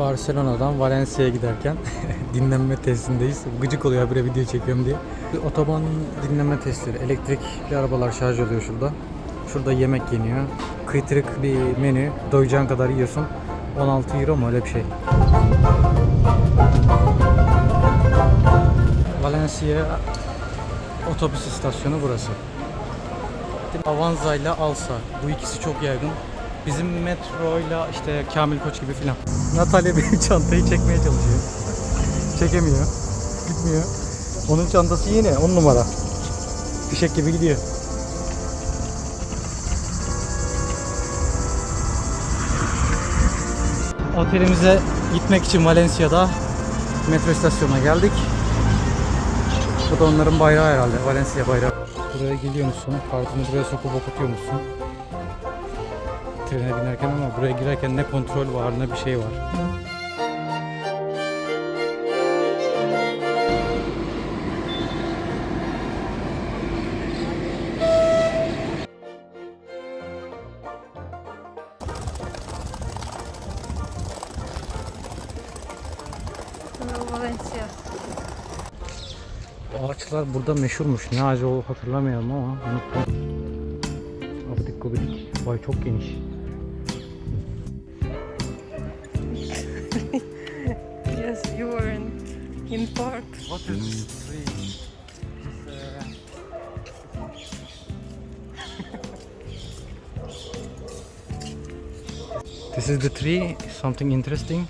Barcelona'dan Valencia'ya giderken dinlenme testindeyiz. Gıcık oluyor habire video çekiyorum diye. Bir otoban dinlenme testleri. Elektrikli arabalar şarj oluyor şurada. Şurada yemek yeniyor. Kıytırık bir menü. Doyacağın kadar yiyorsun. 16 euro mu öyle bir şey. Valencia otobüs istasyonu burası. Avanza ile Alsa. Bu ikisi çok yaygın. Bizim metroyla işte Kamil Koç gibi filan. Natalya benim çantayı çekmeye çalışıyor. Çekemiyor. Gitmiyor. Onun çantası yine 10 numara. Fişek gibi gidiyor. Otelimize gitmek için Valencia'da metro istasyonuna geldik. Bu da onların bayrağı herhalde. Valencia bayrağı. Buraya geliyor musun? Kartını buraya sokup okutuyor musun? Trene binerken ama buraya girerken ne kontrol var ne bir şey var. Ağaçlar burada meşhurmuş. Ne ağacı o hatırlamıyorum ama unuttum. Abidik gubidik. Vay çok geniş. In park. What is mm. this tree? Uh, this is the tree, something interesting.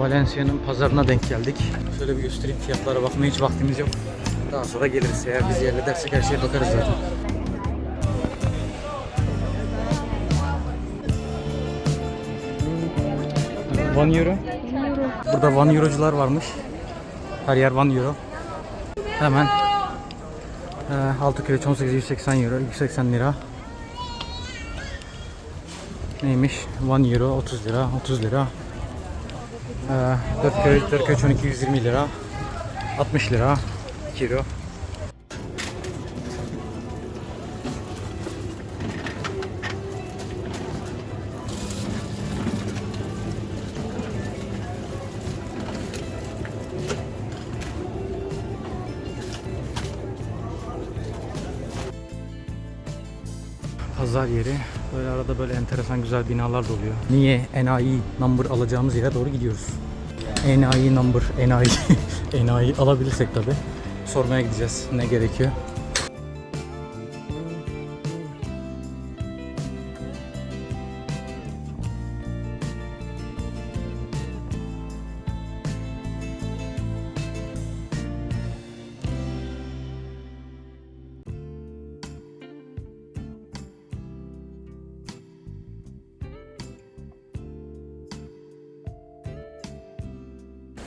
Valencia'nın pazarına denk geldik. Şöyle bir göstereyim fiyatlara bakmaya hiç vaktimiz yok. Daha sonra geliriz. Eğer biz halledersek her şeye bakarız zaten. One euro. Burada one eurocular varmış. Her yer one euro. Hemen e, 6 kilo 18 180 euro 180 lira. Neymiş? 1 euro 30 lira 30 lira. Ee, 4 kere 4 kere 12 120 lira. 60 lira. 2 euro. Pazar yeri. Böyle arada böyle enteresan güzel binalar da oluyor. Niye? Enayi number alacağımız yere doğru gidiyoruz. Enayi number, enayi. enayi alabilirsek tabi. Sormaya gideceğiz ne gerekiyor.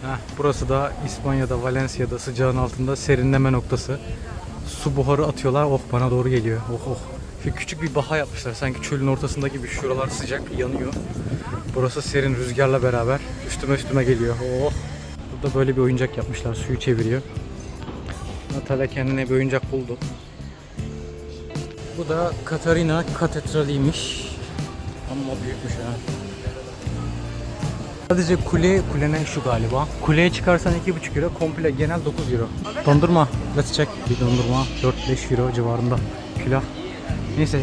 Heh, burası da İspanya'da, Valencia'da sıcağın altında serinleme noktası. Su buharı atıyorlar. Oh bana doğru geliyor. Oh oh. Şu küçük bir baha yapmışlar. Sanki çölün ortasında gibi. Şuralar sıcak yanıyor. Burası serin rüzgarla beraber. Üstüme üstüme geliyor. Oh. Burada böyle bir oyuncak yapmışlar. Suyu çeviriyor. Natalya kendine bir oyuncak buldu. Bu da Katarina Katedrali'ymiş. Ama büyükmüş ha. Sadece kule, kule ne şu galiba. Kuleye çıkarsan 2,5 euro, komple genel 9 euro. Dondurma, let's check. Bir dondurma 4-5 euro civarında. Külah. Neyse.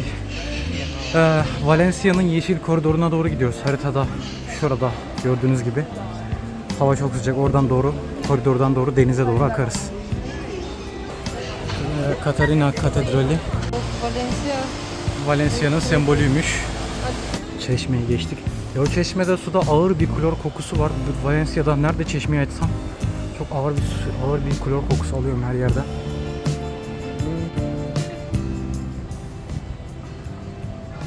Ee, Valencia'nın yeşil koridoruna doğru gidiyoruz. Haritada şurada gördüğünüz gibi. Hava çok sıcak. Oradan doğru, koridordan doğru denize doğru akarız. Ee, Katarina Katedrali. Valencia. Valencia'nın sembolüymüş. Çeşmeyi geçtik. Ya çeşmede suda ağır bir klor kokusu var. Valencia'da nerede çeşmeyi açsam çok ağır bir ağır bir klor kokusu alıyorum her yerden.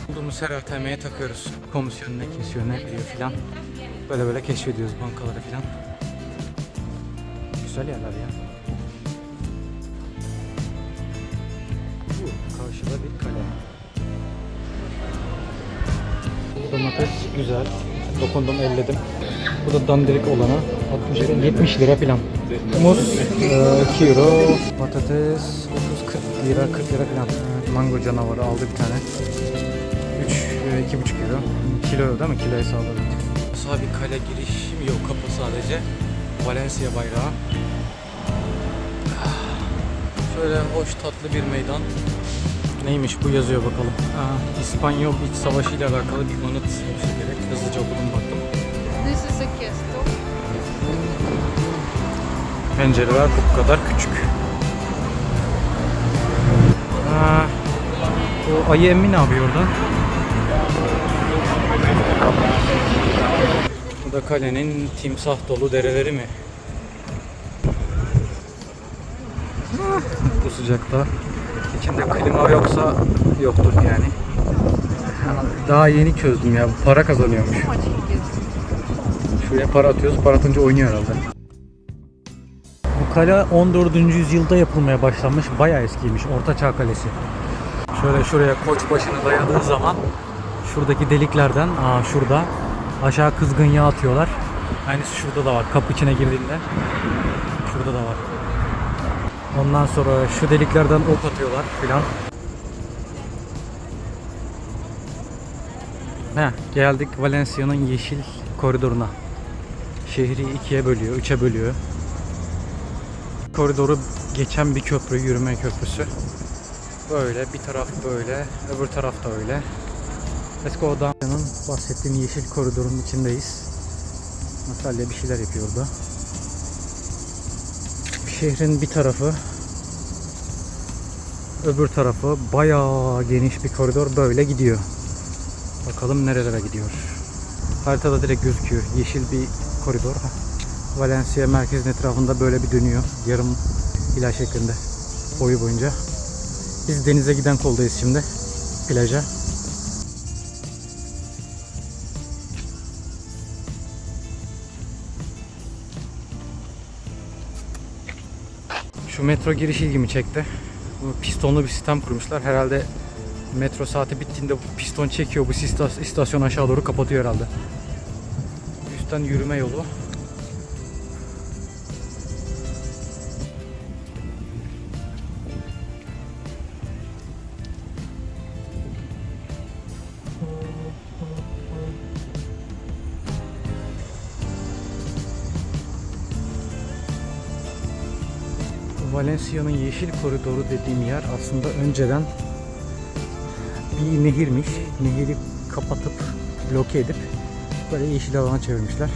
Bulduğumuz her ATM'ye takıyoruz. Komisyon ne kesiyor ne diyor filan. Böyle böyle keşfediyoruz bankaları filan. Güzel yerler ya. Bu karşıda bir kale. Domates güzel. Dokundum elledim. Bu da dandirik olanı 60 lira 70 lira filan. Muz 2 euro. Patates 30 40 lira 40 lira filan. Mango canavarı aldı bir tane. 3 2,5 euro. Kilo değil mi? Kilo hesabı. Sağ bir kale girişi mi? Yok kapı sadece. Valencia bayrağı. Şöyle hoş tatlı bir meydan. Neymiş bu yazıyor bakalım. Aa, İspanyol İç Savaşı ile alakalı bir anıt olsa gerek. Hızlıca okudum baktım. This is a castle. Pencereler bu kadar küçük. Aa, o ayı emmi ne yapıyor orada? Bu da kalenin timsah dolu dereleri mi? Bu sıcakta içinde klima yoksa yoktur yani. Daha yeni çözdüm ya. Para kazanıyormuş. Şuraya para atıyoruz. Para atınca oynuyor herhalde. Bu kale 14. yüzyılda yapılmaya başlanmış. Bayağı eskiymiş. Orta Çağ Kalesi. Şöyle şuraya koç başını dayadığı zaman şuradaki deliklerden aa şurada aşağı kızgın yağ atıyorlar. Aynısı şurada da var. Kapı içine girdiğinde şurada da var. Ondan sonra şu deliklerden ok atıyorlar filan. Heh, geldik Valencia'nın yeşil koridoruna. Şehri ikiye bölüyor, üçe bölüyor. Koridoru geçen bir köprü, yürüme köprüsü. Böyle, bir taraf böyle, öbür taraf da öyle. Down'ın bahsettiğim yeşil koridorun içindeyiz. Natalya bir şeyler yapıyor orada. Şehrin bir tarafı, öbür tarafı bayağı geniş bir koridor böyle gidiyor. Bakalım nerelere gidiyor. Haritada direkt gözüküyor. Yeşil bir koridor. Valencia merkezin etrafında böyle bir dönüyor. Yarım hilal şeklinde boyu boyunca. Biz denize giden koldayız şimdi. Plaja. Metro giriş ilgimi çekti. Bu pistonlu bir sistem kurmuşlar. Herhalde metro saati bittiğinde bu piston çekiyor. Bu istas- istasyon aşağı doğru kapatıyor herhalde. Üstten yürüme yolu. Valencia'nın yeşil koridoru dediğim yer aslında önceden bir nehirmiş. Nehiri kapatıp bloke edip böyle yeşil alana çevirmişler.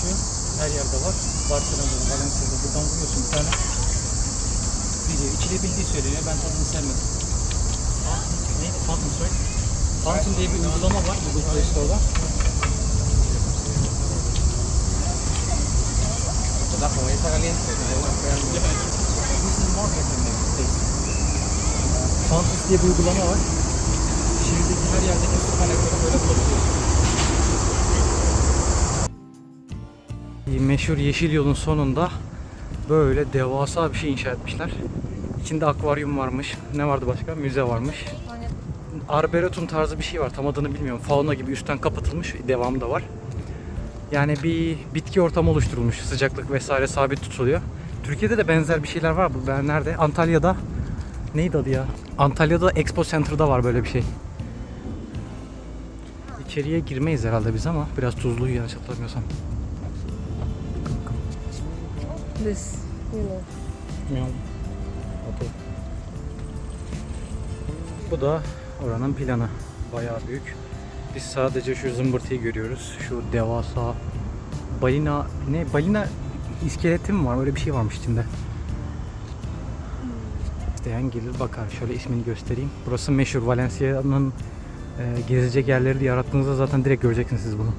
Geçiyor. Her yerde var. Barcelona'da, Valencia'da. Buradan buluyorsun bir tane. Video. İçilebildiği söyleniyor. Ben tadını sevmedim. Fountain, ne? Fountain soy. Fountain diye bir uygulama var Google Play Store'da. Better maybe, taste. Fountain diye bir uygulama var. Şehirdeki her yerdeki su kaynakları böyle bulabiliyorsun. Meşhur yeşil yolun sonunda böyle devasa bir şey inşa etmişler. İçinde akvaryum varmış. Ne vardı başka? Müze varmış. Arboretum tarzı bir şey var. Tam adını bilmiyorum. Fauna gibi üstten kapatılmış. Devamı da var. Yani bir bitki ortamı oluşturulmuş. Sıcaklık vesaire sabit tutuluyor. Türkiye'de de benzer bir şeyler var. Bu ben nerede? Antalya'da. Neydi adı ya? Antalya'da Expo Center'da var böyle bir şey. İçeriye girmeyiz herhalde biz ama biraz tuzlu yanlış hatırlamıyorsam. This, you know. Bilmiyorum. Okey. Bu da oranın planı. Bayağı büyük. Biz sadece şu zımbırtıyı görüyoruz. Şu devasa balina ne balina iskeleti mi var? Öyle bir şey varmış içinde. İsteyen gelir bakar. Şöyle ismini göstereyim. Burası meşhur Valencia'nın e, gezecek yerleri diye arattığınızda zaten direkt göreceksiniz siz bunu.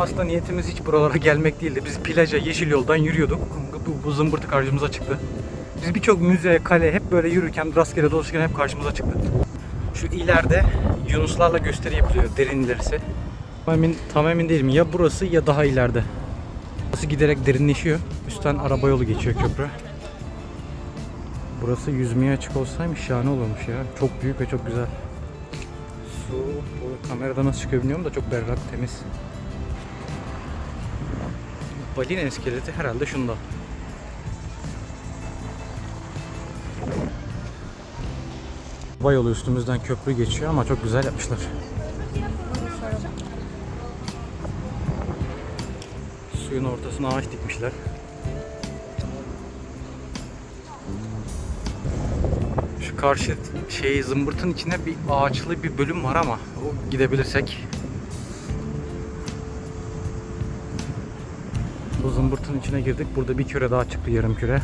Aslında niyetimiz hiç buralara gelmek değildi. Biz plaja, yeşil yoldan yürüyorduk. Bu, bu zımbırtı karşımıza çıktı. Biz birçok müze, kale hep böyle yürürken, rastgele dolaşırken hep karşımıza çıktı. Şu ileride Yunuslarla gösteri yapılıyor derin ilerisi. Tam emin, tam emin değilim. Ya burası ya daha ileride. Burası giderek derinleşiyor. Üstten araba yolu geçiyor köprü. Burası yüzmeye açık olsaymış şahane olurmuş ya. Çok büyük ve çok güzel. Su bu kamerada nasıl çıkıyor bilmiyorum da çok berrak, temiz. Balina iskeleti herhalde şunda. Araba yolu üstümüzden köprü geçiyor ama çok güzel yapmışlar. Suyun ortasına ağaç dikmişler. Şu karşı şey zımbırtın içinde bir ağaçlı bir bölüm var ama o gidebilirsek. Zımbırtın içine girdik. Burada bir küre daha çıktı yarım küre.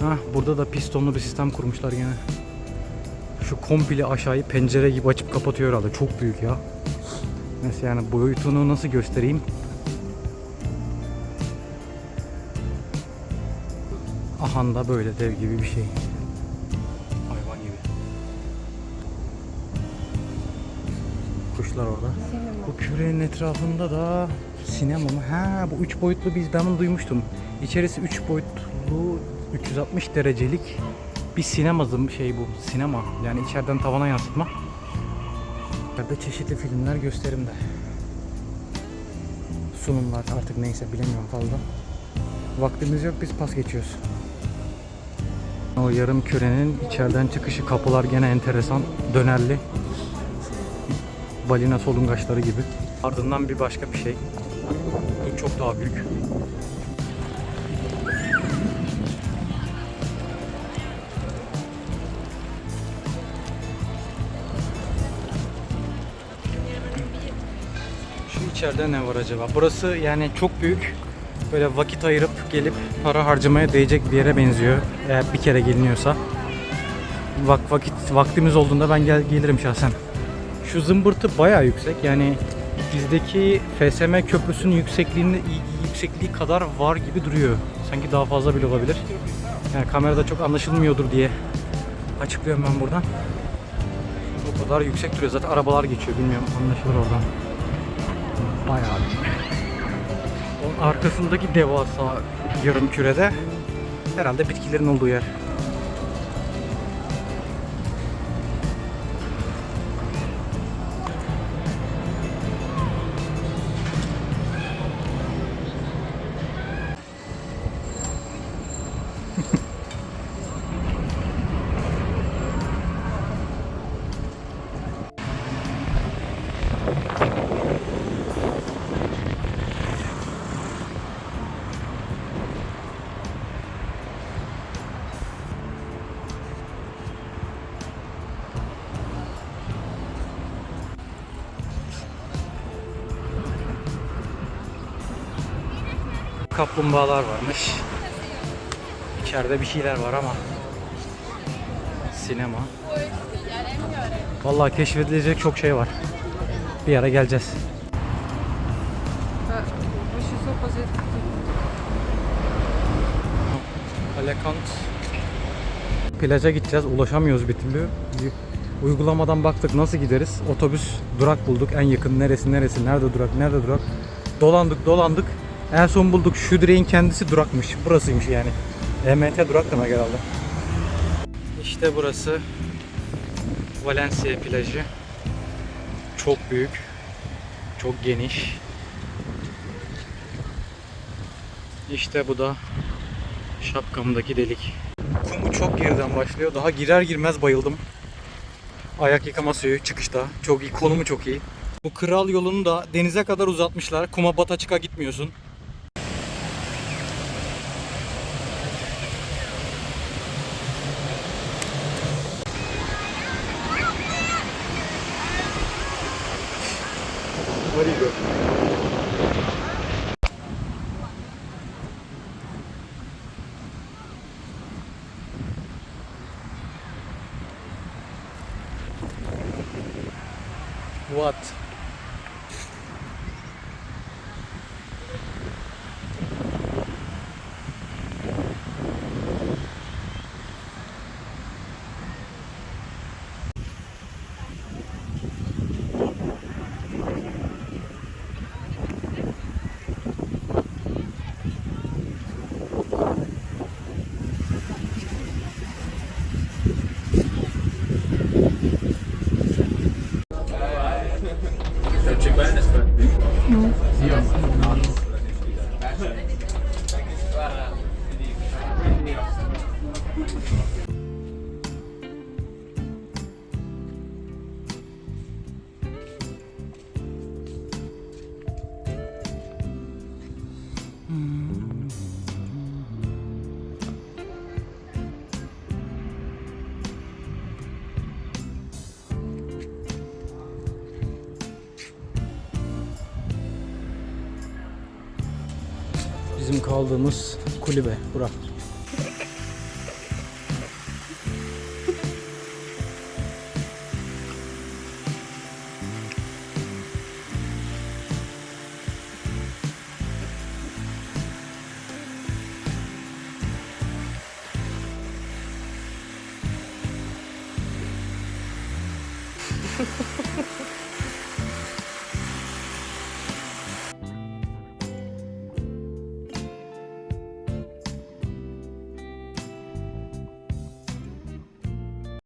Hah, burada da pistonlu bir sistem kurmuşlar yine. Şu komple aşağıyı pencere gibi açıp kapatıyor herhalde. Çok büyük ya. Neyse yani boyutunu nasıl göstereyim? Ahan da böyle dev gibi bir şey. Hayvan gibi. Kuşlar orada. Bu kürenin etrafında da sinema mı? Ha bu üç boyutlu biz ben bunu duymuştum. İçerisi üç boyutlu 360 derecelik bir sinema şey bu sinema. Yani içeriden tavana yansıtma. Burada çeşitli filmler gösterimde. Sunumlar artık neyse bilemiyorum fazla. Vaktimiz yok biz pas geçiyoruz. O yarım kürenin içeriden çıkışı kapılar gene enteresan. Dönerli. Balina solungaçları gibi. Ardından bir başka bir şey. Çok daha büyük. Şu içeride ne var acaba? Burası yani çok büyük. Böyle vakit ayırıp gelip para harcamaya değecek bir yere benziyor. Eğer bir kere geliniyorsa. Vak vakit vaktimiz olduğunda ben gel gelirim şahsen. Şu zımbırtı bayağı yüksek. Yani bizdeki FSM köprüsünün yüksekliğinde yüksekliği kadar var gibi duruyor. Sanki daha fazla bile olabilir. Yani kamerada çok anlaşılmıyordur diye açıklıyorum ben buradan. O kadar yüksek duruyor. Zaten arabalar geçiyor. Bilmiyorum anlaşılır oradan. Bayağı. Onun arkasındaki devasa yarım kürede herhalde bitkilerin olduğu yer. Kaplumbağalar varmış. İçeride bir şeyler var ama. Sinema. Vallahi keşfedilecek çok şey var. Bir ara geleceğiz. Alekant. Plaja gideceğiz. Ulaşamıyoruz bir türlü. Uygulamadan baktık nasıl gideriz. Otobüs durak bulduk. En yakın neresi neresi nerede durak nerede durak. Dolandık dolandık. En son bulduk şu direğin kendisi durakmış. Burasıymış yani. EMT durak demek herhalde. İşte burası Valencia plajı. Çok büyük. Çok geniş. İşte bu da şapkamdaki delik. Kumu çok geriden başlıyor. Daha girer girmez bayıldım. Ayak yıkama suyu çıkışta. Çok iyi. Konumu çok iyi. Bu kral yolunu da denize kadar uzatmışlar. Kuma bata çıka gitmiyorsun. What? Kaldığımız kulübe bura.